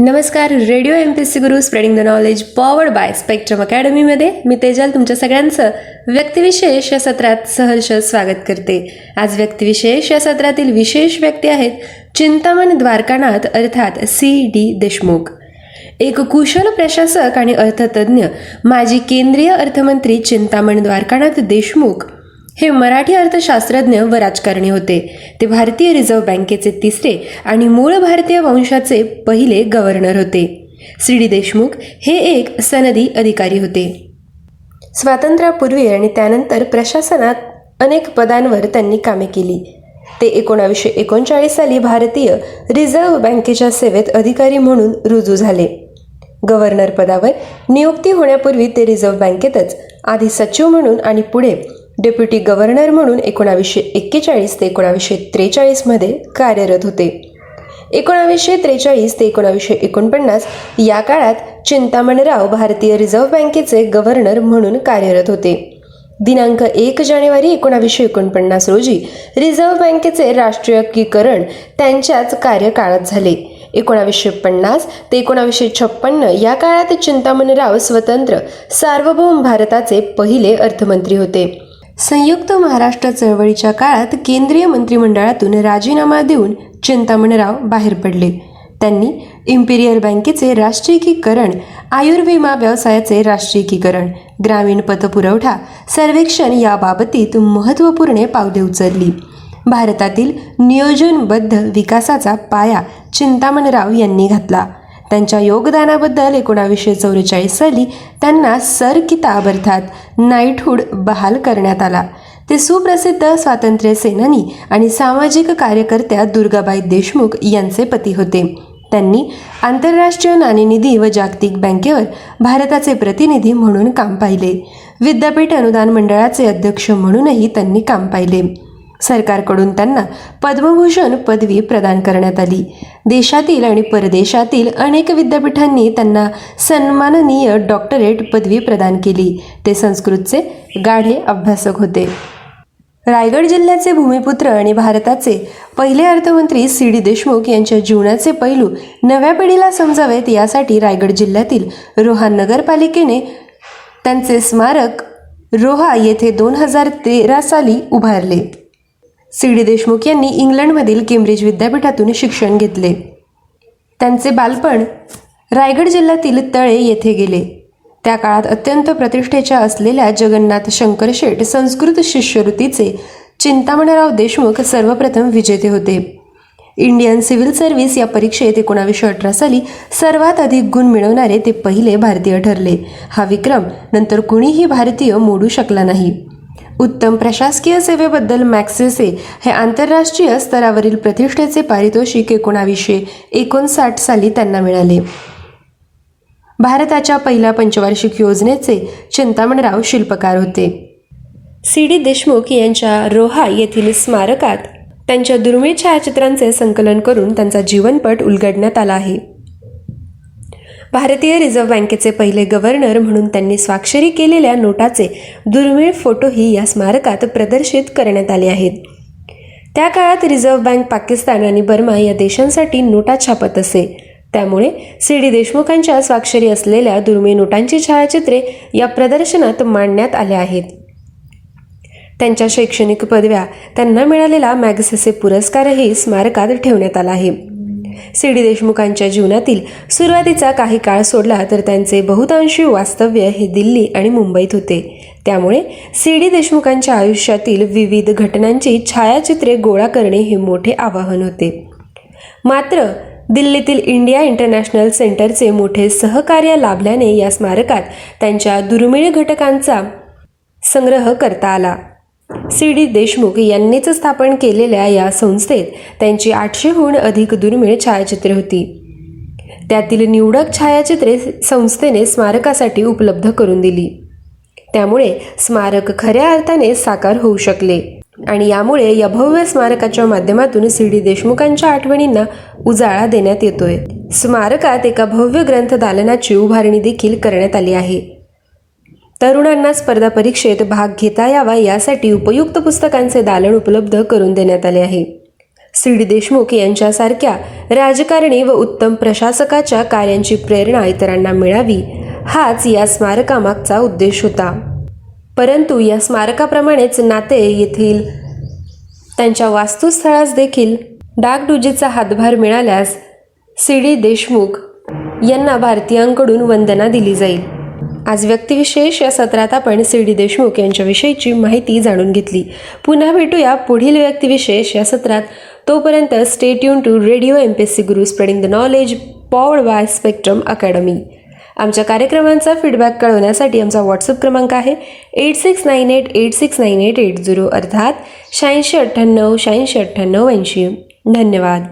नमस्कार radio M P C Guru spreading the knowledge powered by spectrum अकॅडमीमध्ये मी तेजल तुमच्या सगळ्यांचं व्यक्तिविशेष या सत्रात सहर्ष स्वागत करते. आज व्यक्तिविशेष या सत्रातील विशेष व्यक्ती आहेत चिंतामण द्वारकानाथ अर्थात सी डी देशमुख. एक कुशल प्रशासक आणि अर्थतज्ञ माजी केंद्रीय अर्थमंत्री चिंतामण द्वारकानाथ देशमुख. हे मराठी अर्थशास्त्रज्ञ व राजकारणी होते. ते भारतीय रिझर्व्ह बँकेचे तिसरे आणि मूळ भारतीय वंशाचे पहिले गव्हर्नर होते. सी. डी. देशमुख हे एक सनदी अधिकारी होते. स्वातंत्र्यापूर्वी आणि त्यानंतर प्रशासनात अनेक पदांवर त्यांनी कामे केली. ते एकोणावीसशे एकोणचाळीस साली भारतीय रिझर्व्ह बँकेच्या सेवेत अधिकारी म्हणून रुजू झाले. गव्हर्नर पदावर नियुक्ती होण्यापूर्वी ते रिझर्व्ह बँकेतच आधी सचिव म्हणून आणि पुढे डेप्युटी गव्हर्नर म्हणून एकोणावीसशे एक्केचाळीस ते एकोणावीसशे त्रेचाळीसमध्ये कार्यरत होते. एकोणावीसशे त्रेचाळीस ते एकोणावीसशे एकोणपन्नास या काळात चिंतामणराव भारतीय रिझर्व्ह बँकेचे गव्हर्नर म्हणून कार्यरत होते. दिनांक एक जानेवारी एकोणावीसशे एकोणपन्नास रोजी रिझर्व्ह बँकेचे राष्ट्रीयकीकरण त्यांच्याच कार्यकाळात झाले. एकोणावीसशे पन्नास ते एकोणावीसशे छप्पन्न या काळात चिंतामणराव स्वतंत्र सार्वभौम भारताचे पहिले अर्थमंत्री होते. संयुक्त महाराष्ट्र चळवळीच्या काळात केंद्रीय मंत्रिमंडळातून राजीनामा देऊन चिंतामणराव बाहेर पडले. त्यांनी इम्पिरियल बँकेचे राष्ट्रीयकीकरण आयुर्विमा व्यवसायाचे राष्ट्रीयकीकरण ग्रामीण पतपुरवठा सर्वेक्षण याबाबतीत महत्त्वपूर्ण पावले उचलली. भारतातील नियोजनबद्ध विकासाचा पाया चिंतामणराव यांनी घातला. त्यांच्या योगदानाबद्दल एकोणावीसशे चौवेचाळीस साली त्यांना सर किताब अर्थात नाईटहूड बहाल करण्यात आला. ते सुप्रसिद्ध स्वातंत्र्य सेनानी आणि सामाजिक कार्यकर्त्या दुर्गाबाई देशमुख यांचे पती होते. त्यांनी आंतरराष्ट्रीय नाणेनिधी व जागतिक बँकेवर भारताचे प्रतिनिधी म्हणून काम पाहिले. विद्यापीठ अनुदान मंडळाचे अध्यक्ष म्हणूनही त्यांनी काम पाहिले. सरकारकडून त्यांना पद्मभूषण पदवी प्रदान करण्यात आली. देशातील आणि परदेशातील अनेक विद्यापीठांनी त्यांना सन्माननीय डॉक्टरेट पदवी प्रदान केली. ते संस्कृतचे गाढे अभ्यासक होते. रायगड जिल्ह्याचे भूमिपुत्र आणि भारताचे पहिले अर्थमंत्री सी डी देशमुख यांच्या जीवनाचे पैलू नव्या पिढीला समजावेत यासाठी रायगड जिल्ह्यातील रोहा नगरपालिकेने त्यांचे स्मारक रोहा येथे दोन हजार तेरा साली उभारले. सी डी देशमुख यांनी इंग्लंडमधील केम्ब्रिज विद्यापीठातून शिक्षण घेतले. त्यांचे बालपण रायगड जिल्ह्यातील तळे येथे गेले. त्या काळात अत्यंत प्रतिष्ठेच्या असलेल्या जगन्नाथ शंकर शेठ संस्कृत शिष्यवृत्तीचे चिंतामणराव देशमुख सर्वप्रथम विजेते होते. इंडियन सिव्हिल सर्व्हिस या परीक्षेत एकोणावीसशे अठरा साली सर्वात अधिक गुण मिळवणारे ते पहिले भारतीय ठरले. हा विक्रम नंतर कुणीही भारतीय मोडू शकला नाही. उत्तम प्रशासकीय सेवेबद्दल मॅक्सेसे हे आंतरराष्ट्रीय स्तरावरील प्रतिष्ठेचे पारितोषिक एकोणावीसशे एकोणसाठ साली त्यांना मिळाले. भारताच्या पहिल्या पंचवार्षिक योजनेचे चिंतामणराव शिल्पकार होते. सी. डी. देशमुख यांच्या रोहा येथील स्मारकात त्यांच्या दुर्मिळ छायाचित्रांचे संकलन करून त्यांचा जीवनपट उलगडण्यात आला आहे. भारतीय रिझर्व्ह बँकेचे पहिले गव्हर्नर म्हणून त्यांनी स्वाक्षरी केलेल्या नोटाचे दुर्मिळ फोटोही या स्मारकात प्रदर्शित करण्यात आले आहेत. त्या काळात रिझर्व्ह बँक पाकिस्तान आणि बर्मा या देशांसाठी नोटा छापत असे. त्यामुळे सी डी देशमुखांच्या स्वाक्षरी असलेल्या दुर्मिळ नोटांची छायाचित्रे या प्रदर्शनात मांडण्यात आल्या आहेत. त्यांच्या शैक्षणिक पदव्या त्यांना मिळालेला मॅगसेसे पुरस्कारही स्मारकात ठेवण्यात आला आहे. सी डी देशमुखांच्या जीवनातील सुरुवातीचा काही काळ सोडला तर त्यांचे बहुतांशी वास्तव्य हे दिल्ली आणि मुंबईत होते. त्यामुळे सी डी देशमुखांच्या आयुष्यातील विविध घटनांची छायाचित्रे गोळा करणे हे मोठे आवाहन होते. मात्र दिल्लीतील इंडिया इंटरनॅशनल सेंटरचे मोठे सहकार्य लाभल्याने या स्मारकात त्यांच्या दुर्मिळ घटकांचा संग्रह करता आला. सी डी देशमुख यांनीच स्थापन केलेल्या या संस्थेत त्यांची आठशेहून अधिक दुर्मिळ छायाचित्रे होती. त्यातील निवडक छायाचित्रे संस्थेने स्मारकासाठी उपलब्ध करून दिली. त्यामुळे स्मारक खऱ्या अर्थाने साकार होऊ शकले आणि यामुळे या भव्य स्मारकाच्या माध्यमातून सी डी देशमुखांच्या आठवणींना उजाळा देण्यात येतोय. स्मारकात एका भव्य ग्रंथ दालनाची उभारणी देखील करण्यात आली आहे. तरुणांना स्पर्धा परीक्षेत भाग घेता यावा यासाठी उपयुक्त पुस्तकांचे दालन उपलब्ध करून देण्यात आले आहे. सी. डी. देशमुख यांच्यासारख्या राजकारणी व उत्तम प्रशासकाच्या कार्यांची प्रेरणा इतरांना मिळावी हाच या स्मारकामागचा उद्देश होता. परंतु या स्मारकाप्रमाणेच नाते येथील त्यांच्या वास्तुस्थळास देखील डागडुजीचा हातभार मिळाल्यास सी. डी. देशमुख यांना भारतीयांकडून वंदना दिली जाईल. आज व्यक्तिविशेष या सत्रात आपण सी डी देशमुख यांच्याविषयीची माहिती जाणून घेतली. पुन्हा भेटूया पुढील व्यक्तिविशेष या सत्रात. तोपर्यंत stay tune to radio M P S C Guru spreading the knowledge powered by Spectrum academy आमच्या कार्यक्रमांचा फीडबॅक कळवण्यासाठी आमचा व्हॉट्सअप क्रमांक आहे eight six nine eight eight six nine eight eight zero अर्थात शहाऐंशी अठ्ठ्याण्णव शहाऐंशी अठ्ठ्याण्णव ऐंशी. धन्यवाद.